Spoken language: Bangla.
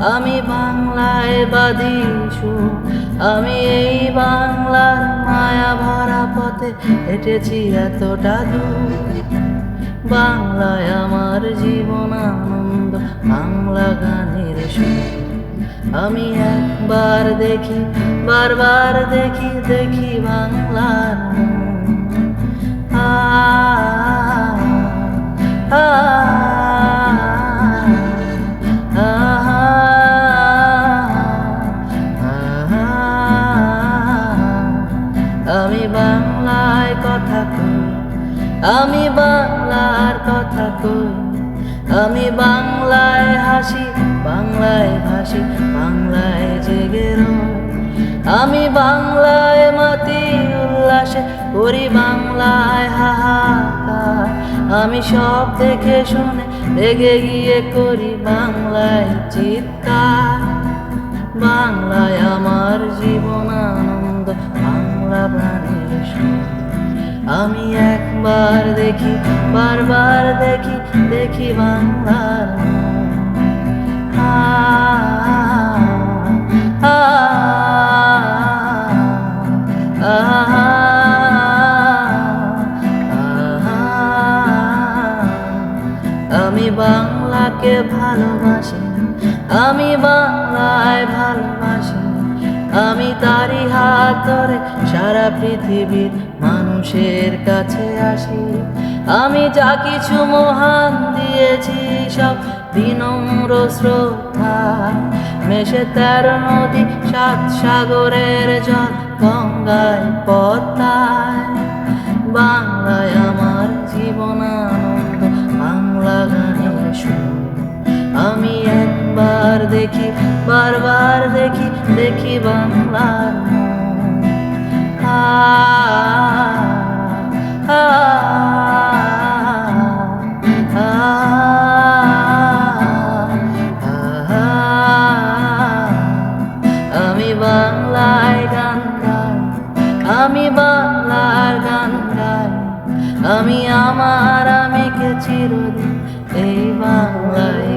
আমি বাংলায় বাঁধি আমি এই বাংলার মায়া ভরা পথে হেঁটেছি এতটা দূর বাংলায় আমার জীবন আনন্দ, বাংলা গানের সুর আমি একবার দেখি, বারবার দেখি দেখি বাংলার মন। কথা কই আমি বাংলার কথা কই আমি বাংলায় হাসি, বাংলায় ভাসি, বাংলায় জেগে আমি বাংলায় মাতি উল্লাসে করি, বাংলায় হাহাকার। আমি সব দেখে শুনে রেগে গিয়ে করি, বাংলায় চিৎকার। বাংলায় আমার জীবন আনন্দ, বাংলা প্রাণের আমি একবার দেখি বারবার দেখি দেখি বাংলার আমি বাংলাকে ভালোবাসি আমি বাংলায় ভালোবাসি। আমি তারই হাত ধরে সারা পৃথিবীর মানুষের কাছে আসি। আমি যা কিছু মহান দিয়েছি, সব বিনম্র শ্রদ্ধা। মেশে তেরো নদী, সাত সাগরের জল গঙ্গায় পদ্মায়। বাংলায় বারবার দেখি বারবার দেখি দেখি বাংলার আমি বাংলায় গান গাই আমি বাংলার গান গাই আমি আমার আমিকে চিরদিন এই বাংলায়